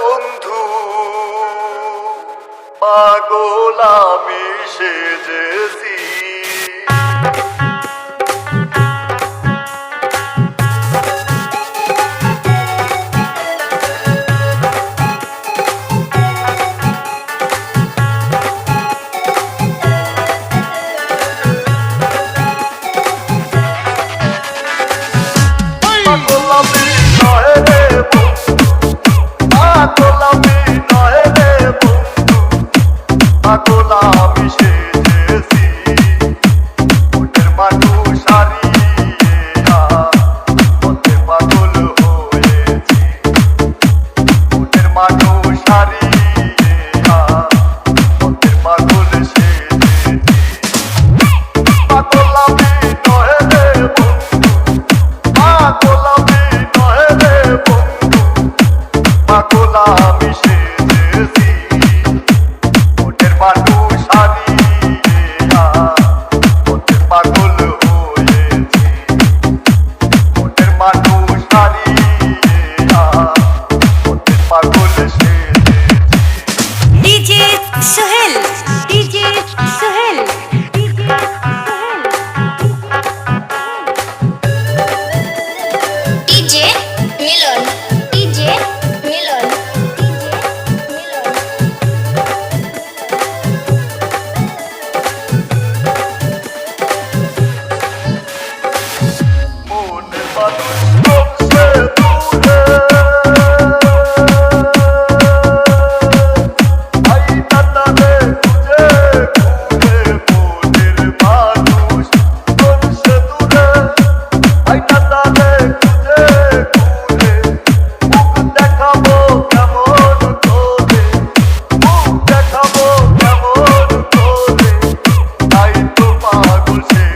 বন্ধু। পাগল আমি সেজেছি। পাগল আমি নয় রে বন্ধু পাগল আমি সে Don't say